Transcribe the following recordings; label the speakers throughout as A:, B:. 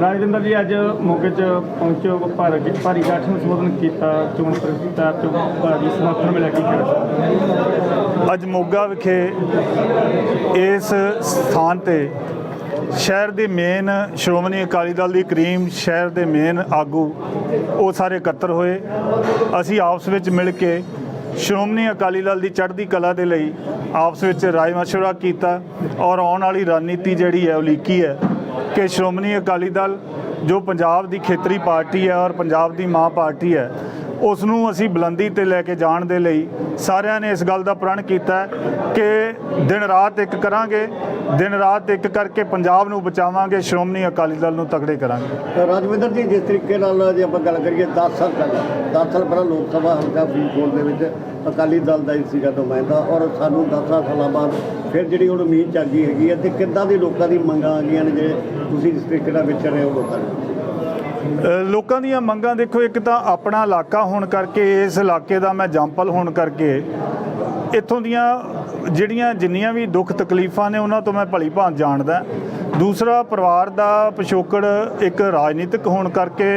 A: ਰਾਜਵਿੰਦਰ ਜੀ, ਅੱਜ ਮੌਕੇ 'ਚ ਪਹੁੰਚੋ, ਭਾਰਤ ਭਾਰੀ ਇਕੱਠ ਨੂੰ ਸੰਬੋਧਨ ਕੀਤਾ, ਚੋਣ ਪ੍ਰਚਾਰ ਚੋਂ ਭਾਰੀ ਸਮਰਥਨ ਮਿਲਿਆ, ਕੀ ਕਹਿਣਾ
B: ਅੱਜ ਮੋਗਾ ਵਿਖੇ ਇਸ ਸਥਾਨ ਤੇ ਸ਼ਹਿਰ ਦੇ ਮੇਨ ਸ਼੍ਰੋਮਣੀ ਅਕਾਲੀ ਦਲ ਦੀ ਕਰੀਮ ਸ਼ਹਿਰ ਦੇ ਮੇਨ ਆਗੂ, ਉਹ ਸਾਰੇ ਇਕੱਤਰ ਹੋਏ। ਅਸੀਂ ਆਪਸ ਵਿੱਚ ਮਿਲ ਕੇ ਸ਼੍ਰੋਮਣੀ ਅਕਾਲੀ ਦਲ ਦੀ ਚੜ੍ਹਦੀ ਕਲਾ ਦੇ ਲਈ ਆਪਸ ਵਿੱਚ ਰਾਏ ਮਸ਼ਵਰਾ ਕੀਤਾ ਔਰ ਆਉਣ ਵਾਲੀ ਰਣਨੀਤੀ ਜਿਹੜੀ ਹੈ, ਉਹ ਲੀਕੀ ਹੈ। ਕਿ ਸ਼੍ਰੋਮਣੀ ਅਕਾਲੀ ਦਲ ਜੋ ਪੰਜਾਬ ਦੀ ਖੇਤਰੀ ਪਾਰਟੀ ਹੈ ਔਰ ਪੰਜਾਬ ਦੀ ਮਾਂ ਪਾਰਟੀ ਹੈ ਉਸ ਨੂੰ ਅਸੀਂ ਬੁਲੰਦੀ ਤੇ ਲੈ ਕੇ ਜਾਣ ਦੇ ਲਈ ਸਾਰਿਆਂ ਨੇ ਇਸ ਗੱਲ ਦਾ ਪ੍ਰਣ ਕੀਤਾ ਕਿ ਦਿਨ ਰਾਤ ਇੱਕ ਕਰਾਂਗੇ, ਦਿਨ ਰਾਤ ਇੱਕ ਕਰਕੇ ਪੰਜਾਬ ਨੂੰ ਬਚਾਵਾਂਗੇ, ਸ਼੍ਰੋਮਣੀ ਅਕਾਲੀ ਦਲ ਨੂੰ ਤਕੜੇ ਕਰਾਂਗੇ।
C: ਰਾਜਵਿੰਦਰ ਜੀ, ਜਿਸ ਤਰੀਕੇ ਨਾਲ ਜੇ ਆਪਾਂ ਗੱਲ ਕਰੀਏ 10 ਸਾਲ ਪਹਿਲਾਂ 10 ਸਾਲ ਪਹਿਲਾਂ ਲੋਕ ਸਭਾ ਹਲਕਾ ਫਰੀਦਕੋਟ ਦੇ ਵਿੱਚ ਅਕਾਲੀ ਦਲ ਦਾ ਹੀ ਸੀਗਾ ਨੁਮਾਇੰਦਾ ਔਰ ਸਾਨੂੰ 10 ਸਾਲਾਂ ਬਾਅਦ ਫਿਰ ਜਿਹੜੀ ਹੁਣ ਉਮੀਦ ਜਾਗੀ ਹੈਗੀ ਹੈ ਤੇ ਕਿੱਦਾਂ ਦੀ ਲੋਕਾਂ ਦੀ ਮੰਗਾਂ ਆ ਗਈਆਂ ਨੇ ਜਿਹੜੇ ਤੁਸੀਂ ਜਿਸ ਤਰੀਕੇ ਨਾਲ ਵਿਚਰ ਰਹੇ ਹੋ ਲੋਕਾਂ ਨੂੰ?
B: ਲੋਕਾਂ ਦੀਆਂ ਮੰਗਾਂ ਦੇਖੋ, ਇੱਕ ਤਾਂ ਆਪਣਾ ਇਲਾਕਾ ਹੋਣ ਕਰਕੇ, ਇਸ ਇਲਾਕੇ ਦਾ ਮੈਂ ਜੰਪਲ ਹੋਣ ਕਰਕੇ, ਇੱਥੋਂ ਦੀਆਂ ਜਿਹੜੀਆਂ ਜਿੰਨੀਆਂ ਵੀ ਦੁੱਖ ਤਕਲੀਫਾਂ ਨੇ ਉਹਨਾਂ ਤੋਂ ਮੈਂ ਭਲੀ ਭਾਂਤ ਜਾਣਦਾ। ਦੂਸਰਾ, ਪਰਿਵਾਰ ਦਾ ਪਿਛੋਕੜ ਇੱਕ ਰਾਜਨੀਤਿਕ ਹੋਣ ਕਰਕੇ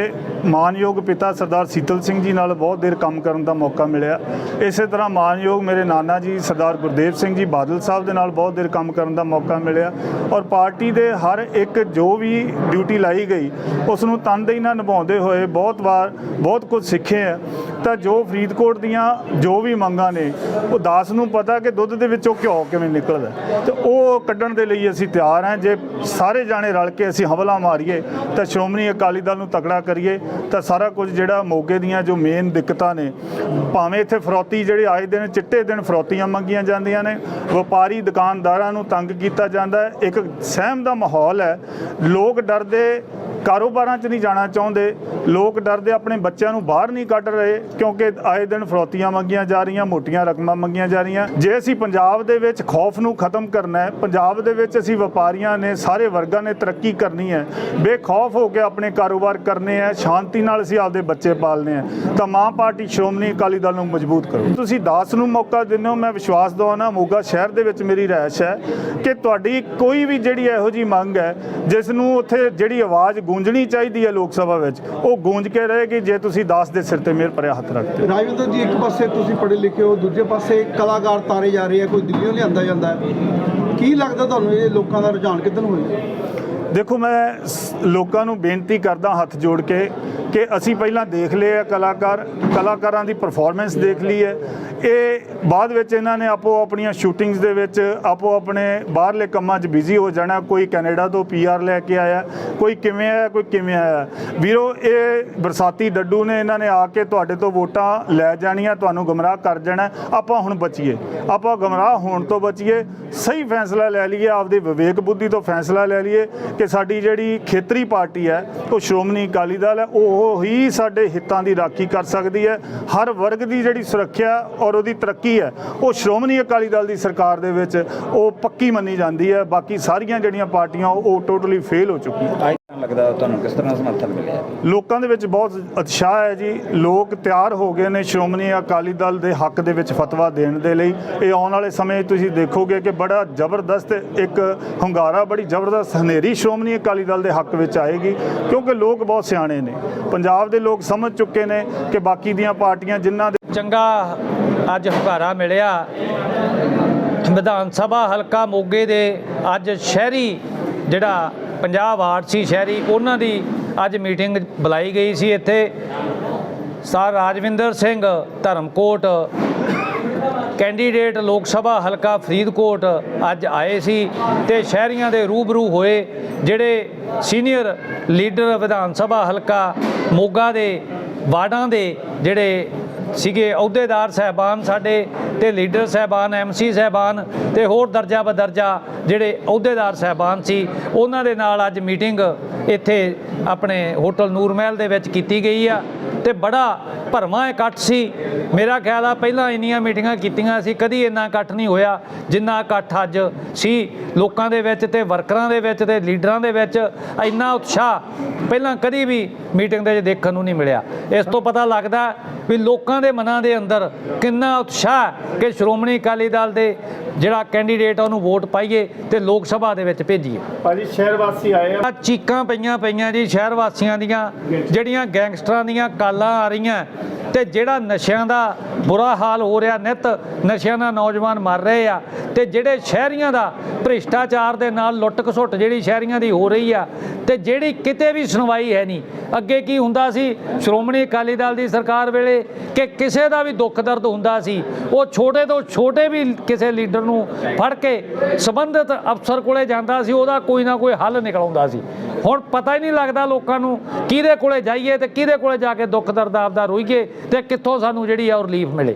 B: ਮਾਨਯੋਗ ਪਿਤਾ ਸਰਦਾਰ ਸੀਤਲ ਸਿੰਘ ਜੀ ਨਾਲ ਬਹੁਤ ਦੇਰ ਕੰਮ ਕਰਨ ਦਾ ਮੌਕਾ ਮਿਲਿਆ। ਇਸੇ ਤਰ੍ਹਾਂ ਮਾਨਯੋਗ ਮੇਰੇ ਨਾਨਾ ਜੀ ਸਰਦਾਰ ਗੁਰਦੇਵ ਸਿੰਘ ਜੀ ਬਾਦਲ ਸਾਹਿਬ ਦੇ ਨਾਲ ਬਹੁਤ ਦੇਰ ਕੰਮ ਕਰਨ ਦਾ ਮੌਕਾ ਮਿਲਿਆ ਔਰ ਪਾਰਟੀ ਦੇ ਹਰ ਇੱਕ ਜੋ ਵੀ ਡਿਊਟੀ ਲਾਈ ਗਈ, ਉਸ ਨੂੰ ਤਨਦੇਹੀ ਨਾਲ ਨਿਭਾਉਂਦੇ ਹੋਏ ਬਹੁਤ ਵਾਰ ਬਹੁਤ ਕੁਝ ਸਿੱਖੇ ਆ। ਤਾਂ ਜੋ ਫਰੀਦਕੋਟ ਦੀਆਂ ਜੋ ਵੀ ਮੰਗਾਂ ਨੇ, ਉਹ ਦਾਸ ਨੂੰ ਪਤਾ ਕਿ ਦੁੱਧ ਦੇ ਵਿੱਚੋਂ ਘਿਓ ਕਿਵੇਂ ਨਿਕਲਦਾ ਤੇ ਉਹ ਕੱਢਣ ਦੇ ਲਈ ਅਸੀਂ ਤਿਆਰ ਹਾਂ। ਜੇ ਸਾਰੇ ਜਾਣੇ ਰਲ ਕੇ ਅਸੀਂ ਹਮਲਾ ਮਾਰੀਏ, ਤਾਂ ਸ਼੍ਰੋਮਣੀ ਅਕਾਲੀ ਦਲ ਨੂੰ ਤਕੜਾ ਕਰੀਏ। ਤਾਂ ਸਾਰਾ ਕੁਝ ਜਿਹੜਾ ਮੋਗੇ ਦੀਆਂ ਜੋ ਮੇਨ ਦਿੱਕਤਾਂ ਨੇ, ਭਾਵੇਂ ਇੱਥੇ ਫਰੋਤੀ ਜਿਹੜੇ ਆਏ ਦਿਨ ਚਿੱਟੇ ਦਿਨ ਫਰੋਤੀਆਂ ਮੰਗੀਆਂ ਜਾਂਦੀਆਂ ਨੇ, ਵਪਾਰੀ ਦੁਕਾਨਦਾਰਾਂ ਨੂੰ ਤੰਗ ਕੀਤਾ ਜਾਂਦਾ ਹੈ। ਇੱਕ ਸਹਿਮ ਦਾ ਮਾਹੌਲ ਹੈ। ਲੋਕ ਡਰਦੇ, ਕਾਰੋਬਾਰਾਂ 'ਚ ਨਹੀਂ ਜਾਣਾ ਚਾਹੁੰਦੇ। ਲੋਕ ਡਰਦੇ ਆਪਣੇ ਬੱਚਿਆਂ ਨੂੰ ਬਾਹਰ ਨਹੀਂ ਕੱਢ ਰਹੇ ਕਿਉਂਕਿ ਆਏ ਦਿਨ ਫਰੋਤੀਆਂ ਮੰਗੀਆਂ ਜਾ ਰਹੀਆਂ, ਮੋਟੀਆਂ ਰਕਮਾਂ ਮੰਗੀਆਂ ਜਾ ਰਹੀਆਂ। ਜੇ ਅਸੀਂ ਪੰਜਾਬ ਦੇ ਵਿੱਚ ਖੌਫ ਨੂੰ ਖਤਮ ਕਰਨਾ ਹੈ, ਪੰਜਾਬ ਦੇ ਵਿੱਚ ਅਸੀਂ ਵਪਾਰੀਆਂ ਨੇ, ਸਾਰੇ ਵਰਗਾਂ ਨੇ ਤਰੱਕੀ ਕਰਨੀ ਹੈ, ਬੇਖੌਫ ਹੋ ਕੇ ਆਪਣੇ ਕਾਰੋਬਾਰ ਕਰਨੇ ਹੈ, ਸ਼ਾਂਤੀ ਨਾਲ ਅਸੀਂ ਆਪਦੇ ਬੱਚੇ ਪਾਲਨੇ ਹੈ, ਤਾਂ ਮਾਂ ਪਾਰਟੀ ਸ਼੍ਰੋਮਣੀ ਅਕਾਲੀ ਦਲ ਨੂੰ ਮਜ਼ਬੂਤ ਕਰੋ। ਤੁਸੀਂ ਦਾਸ ਨੂੰ ਮੌਕਾ ਦਿੰਦੇ ਹੋ, ਮੈਂ ਵਿਸ਼ਵਾਸ ਦਵਾਉਣਾ, ਮੋਗਾ ਸ਼ਹਿਰ ਦੇ ਵਿੱਚ ਮੇਰੀ ਰਹਿਸ਼ ਹੈ ਕਿ ਤੁਹਾਡੀ ਕੋਈ ਵੀ ਜਿਹੜੀ ਇਹੋ ਜੀ ਮੰਗ ਹੈ, ਜਿਸ ਨੂੰ ਉੱਥੇ ਜਿਹੜੀ ਆਵਾਜ਼ ਗੂੰਜਣੀ ਚਾਹੀਦੀ ਹੈ ਲੋਕ ਸਭਾ ਵਿੱਚ ਉਹ ਗੂੰਜ ਕੇ ਰਹੇਗੀ ਜੇ ਤੁਸੀਂ ਦਾਸ ਦੇ ਸਿਰ ਤੇ ਮੇਰ ਭਰਿਆ ਹੱਥ ਰੱਖਦੇ ਹੋ।
D: ਰਾਜਵਿੰਦਰ ਜੀ ਇੱਕ ਪਾਸੇ ਤੁਸੀਂ ਪੜ੍ਹੇ ਲਿਖੇ ਹੋ ਦੂਜੇ ਪਾਸੇ ਕਲਾਕਾਰ ਤਾਰੇ ਜਾ ਰਹੇ ਆ ਕੋਈ ਦਿੱਲੀੋਂ ਲਿਆਂਦਾ ਜਾਂਦਾ ਕੀ ਲੱਗਦਾ ਤੁਹਾਨੂੰ ਇਹ ਲੋਕਾਂ ਦਾ ਰੁਝਾਨ ਕਿੱਧਰ ਨੂੰ ਹੋਏਗਾ
B: ਦੇਖੋ ਮੈਂ ਲੋਕਾਂ ਨੂੰ ਬੇਨਤੀ ਕਰਦਾ ਹੱਥ ਜੋੜ ਕੇ ਕਿ ਅਸੀਂ ਪਹਿਲਾਂ ਦੇਖ ਲਏ ਆ ਕਲਾਕਾਰ, ਕਲਾਕਾਰਾਂ ਦੀ ਪਰਫਾਰਮੈਂਸ ਦੇਖ ਲਈ ਹੈ। ਇਹ ਬਾਅਦ ਵਿੱਚ ਇਹਨਾਂ ਨੇ ਆਪੋ ਆਪਣੀਆਂ ਸ਼ੂਟਿੰਗਸ ਦੇ ਵਿੱਚ ਆਪੋ ਆਪਣੇ ਬਾਹਰਲੇ ਕੰਮਾਂ 'ਚ ਬਿਜ਼ੀ ਹੋ ਜਾਣਾ। ਕੋਈ ਕੈਨੇਡਾ ਤੋਂ ਪੀਆਰ ਲੈ ਕੇ ਆਇਆ, ਕੋਈ ਕਿਵੇਂ ਆਇਆ, ਕੋਈ ਕਿਵੇਂ ਆਇਆ। ਵੀਰੋ, ਇਹ ਬਰਸਾਤੀ ਡੱਡੂ ਨੇ ਇਹਨਾਂ ਨੇ ਆ ਕੇ ਤੁਹਾਡੇ ਤੋਂ ਵੋਟਾਂ ਲੈ ਜਾਣੀਆਂ, ਤੁਹਾਨੂੰ ਗਮਰਾਹ ਕਰ ਜਾਣਾ। ਆਪਾਂ ਹੁਣ ਬਚੀਏ। ਆਪਾਂ ਗਮਰਾਹ ਹੋਣ ਤੋਂ ਬਚੀਏ, ਸਹੀ ਫੈਸਲਾ ਲੈ ਲਈਏ, ਆਪਦੇ ਵਿਵੇਕ ਬੁੱਧੀ ਤੋਂ ਫੈਸਲਾ ਲੈ ਲਈਏ ਕਿ ਸਾਡੀ ਜਿਹੜੀ ਖੇਤਰੀ ਪਾਰਟੀ ਹੈ, ਉਹ ਸ਼੍ਰੋਮਣੀ ਅਕਾਲੀ ਦਲ ਹੈ, ਉਹ ਹੀ ਸਾਡੇ ਹਿੱਤਾਂ ਦੀ ਰਾਖੀ ਕਰ ਸਕਦੀ ਹੈ। ਹਰ ਵਰਗ ਦੀ ਜਿਹੜੀ ਸੁਰੱਖਿਆ ਔਰ ਉਹਦੀ ਤਰੱਕੀ ਹੈ, ਉਹ ਸ਼੍ਰੋਮਣੀ ਅਕਾਲੀ ਦਲ ਦੀ ਸਰਕਾਰ ਦੇ ਵਿੱਚ ਉਹ ਪੱਕੀ ਮੰਨੀ ਜਾਂਦੀ ਹੈ। ਬਾਕੀ ਸਾਰੀਆਂ ਜਿਹੜੀਆਂ ਪਾਰਟੀਆਂ, ਉਹ ਟੋਟਲੀ ਫੇਲ ਹੋ ਚੁੱਕੀਆਂ।
E: ਲੱਗਦਾ ਤੁਹਾਨੂੰ ਕਿਸ ਤਰ੍ਹਾਂ ਸਮਰਥਨ ਮਿਲਿਆ?
B: ਲੋਕਾਂ ਦੇ ਵਿੱਚ ਬਹੁਤ ਉਤਸ਼ਾਹ ਹੈ ਜੀ। ਲੋਕ ਤਿਆਰ ਹੋ ਗਏ ਨੇ ਸ਼੍ਰੋਮਣੀ ਅਕਾਲੀ ਦਲ ਦੇ ਹੱਕ ਦੇ ਵਿੱਚ ਫਤਵਾ ਦੇਣ ਦੇ ਲਈ। ਇਹ ਆਉਣ ਵਾਲੇ ਸਮੇਂ ਤੁਸੀਂ ਦੇਖੋਗੇ ਕਿ ਬੜਾ ਜ਼ਬਰਦਸਤ ਇੱਕ ਹੁੰਗਾਰਾ ਬੜੀ ਜ਼ਬਰਦਸਤ ਹਨੇਰੀ ਸ਼੍ਰੋਮਣੀ ਅਕਾਲੀ ਦਲ ਦੇ ਹੱਕ ਵਿੱਚ ਆਏਗੀ ਕਿਉਂਕਿ ਲੋਕ ਬਹੁਤ ਸਿਆਣੇ ਨੇ। ਪੰਜਾਬ ਦੇ ਲੋਕ ਸਮਝ ਚੁੱਕੇ ਨੇ ਕਿ ਬਾਕੀ ਦੀਆਂ ਪਾਰਟੀਆਂ ਜਿਨ੍ਹਾਂ ਦੇ
F: ਚੰਗਾ ਅੱਜ ਹੁੰਗਾਰਾ ਮਿਲਿਆ। ਵਿਧਾਨ ਸਭਾ ਹਲਕਾ ਮੋਗੇ ਦੇ ਅੱਜ ਸ਼ਹਿਰੀ ਜਿਹੜਾ ਪੰਜਾਬ ਵਾਰਡ ਸੀ ਸ਼ਹਿਰੀ, ਉਹਨਾਂ ਦੀ ਅੱਜ ਮੀਟਿੰਗ ਬੁਲਾਈ ਗਈ ਸੀ ਇੱਥੇ। ਸਰ ਰਾਜਵਿੰਦਰ ਸਿੰਘ ਧਰਮਕੋਟ, ਕੈਂਡੀਡੇਟ ਲੋਕ ਸਭਾ ਹਲਕਾ ਫਰੀਦਕੋਟ ਅੱਜ ਆਏ ਸੀ ਤੇ ਸ਼ਹਿਰੀਆਂ ਦੇ ਰੂਬਰੂ ਹੋਏ, ਜਿਹੜੇ ਸੀਨੀਅਰ ਲੀਡਰ ਵਿਧਾਨ ਸਭਾ ਹਲਕਾ ਮੋਗਾ ਦੇ ਵਾਰਡਾਂ ਦੇ ਜਿਹੜੇ ਸੀਗੇ ਅਹੁਦੇਦਾਰ ਸਹਿਬਾਨ ਸਾਡੇ ਤੇ ਲੀਡਰ ਸਹਿਬਾਨ ਐਮਸੀ ਸਹਿਬਾਨ ਤੇ ਹੋਰ ਦਰਜਾ ਬਦਰਜਾ ਜਿਹੜੇ ਅਹੁਦੇਦਾਰ ਸਹਿਬਾਨ ਸੀ, ਉਹਨਾਂ ਦੇ ਨਾਲ ਅੱਜ ਮੀਟਿੰਗ ਇੱਥੇ ਆਪਣੇ ਹੋਟਲ ਨੂਰ ਮਹਿਲ ਦੇ ਵਿੱਚ ਕੀਤੀ ਗਈ ਆ ਤੇ ਬੜਾ ਭਰਵਾਂ ਇਕੱਠ ਸੀ। ਮੇਰਾ ਖਿਆਲ ਆ ਪਹਿਲਾਂ ਇੰਨੀਆਂ ਮੀਟਿੰਗਾਂ ਕੀਤੀਆਂ ਸੀ, ਕਦੀ ਇੰਨਾ ਇਕੱਠ ਨਹੀਂ ਹੋਇਆ ਜਿੰਨਾ ਇਕੱਠ ਅੱਜ ਸੀ। ਲੋਕਾਂ ਦੇ ਵਿੱਚ ਤੇ ਵਰਕਰਾਂ ਦੇ ਵਿੱਚ ਤੇ ਲੀਡਰਾਂ ਦੇ ਵਿੱਚ ਇੰਨਾ ਉਤਸ਼ਾਹ ਪਹਿਲਾਂ ਕਦੀ ਵੀ ਮੀਟਿੰਗ ਦੇ ਵਿੱਚ ਦੇਖਣ ਨੂੰ ਨਹੀਂ ਮਿਲਿਆ। ਇਸ ਤੋਂ ਪਤਾ ਲੱਗਦਾ ਵੀ ਲੋਕਾਂ ਦੇ ਮਨਾਂ ਦੇ ਅੰਦਰ ਕਿੰਨਾ ਉਤਸ਼ਾਹ ਕਿ ਸ਼੍ਰੋਮਣੀ ਅਕਾਲੀ ਦਲ ਦੇ ਜਿਹੜਾ ਕੈਂਡੀਡੇਟ ਆ ਉਹਨੂੰ ਵੋਟ ਪਾਈਏ ਤੇ ਲੋਕ ਸਭਾ ਦੇ ਵਿੱਚ ਭੇਜੀਏ।
A: ਭਾਜੀ ਸ਼ਹਿਰ ਵਾਸੀ ਆਏ ਆ।
F: ਆ ਚੀਕਾਂ ਪਈਆਂ ਪਈਆਂ ਜੀ ਸ਼ਹਿਰ ਵਾਸੀਆਂ ਦੀਆਂ ਜਿਹੜੀਆਂ ਗੈਂਗਸਟਰਾਂ ਦੀਆਂ ਕਾਲਾਂ ਆ ਰਹੀਆਂ। ਤੇ ਜਿਹੜਾ ਨਸ਼ਿਆਂ ਦਾ ਬੁਰਾ ਹਾਲ ਹੋ ਰਿਹਾ ਨਿਤ ਨਸ਼ਿਆਂ ਨਾਲ ਨੌਜਵਾਨ ਮਰ ਰਹੇ ਆ। ਤੇ ਜਿਹੜੇ ਸ਼ਹਿਰੀਆਂ ਦਾ ਭ੍ਰਿਸ਼ਟਾਚਾਰ ਦੇ ਨਾਲ ਲੁੱਟ ਖਸੁੱਟ ਜਿਹੜੀ ਸ਼ਹਿਰੀਆਂ ਦੀ ਹੋ ਰਹੀ ਆ ਤੇ ਜਿਹੜੀ ਕਿਤੇ ਵੀ ਸੁਣਵਾਈ ਹੈ ਨਹੀਂ। ਅੱਗੇ ਕੀ ਹੁੰਦਾ ਸੀ? ਸ਼੍ਰੋਮਣੀ ਅਕਾਲੀ ਦਲ ਦੀ ਸਰਕਾਰ ਵੇਲੇ ਕਿ ਕਿਸੇ ਦਾ ਵੀ ਦੁੱਖ ਦਰਦ ਹੁੰਦਾ ਸੀ, ਉਹ ਛੋਟੇ ਤੋਂ ਛੋਟੇ ਵੀ ਕਿਸੇ ਲੀਡਰ ਨੂੰ ਫੜ ਕੇ ਸੰਬੰਧਿਤ ਅਫਸਰ ਕੋਲੇ ਜਾਂਦਾ ਸੀ, ਉਹਦਾ ਕੋਈ ਨਾ ਕੋਈ ਹੱਲ ਨਿਕਲ ਆਉਂਦਾ ਸੀ। ਹੁਣ ਪਤਾ ਹੀ ਨਹੀਂ ਲੱਗਦਾ ਲੋਕਾਂ ਨੂੰ ਕਿਹਦੇ ਕੋਲੇ ਜਾਈਏ ਤੇ ਕਿਹਦੇ ਕੋਲੇ ਜਾ ਕੇ ਦੁੱਖ ਦਰਦ ਆਪਦਾ ਰੋਈਏ ਤੇ ਕਿੱਥੋਂ ਸਾਨੂੰ ਜਿਹੜੀ ਆ ਉਹ ਰਿਲੀਫ ਮਿਲੇ।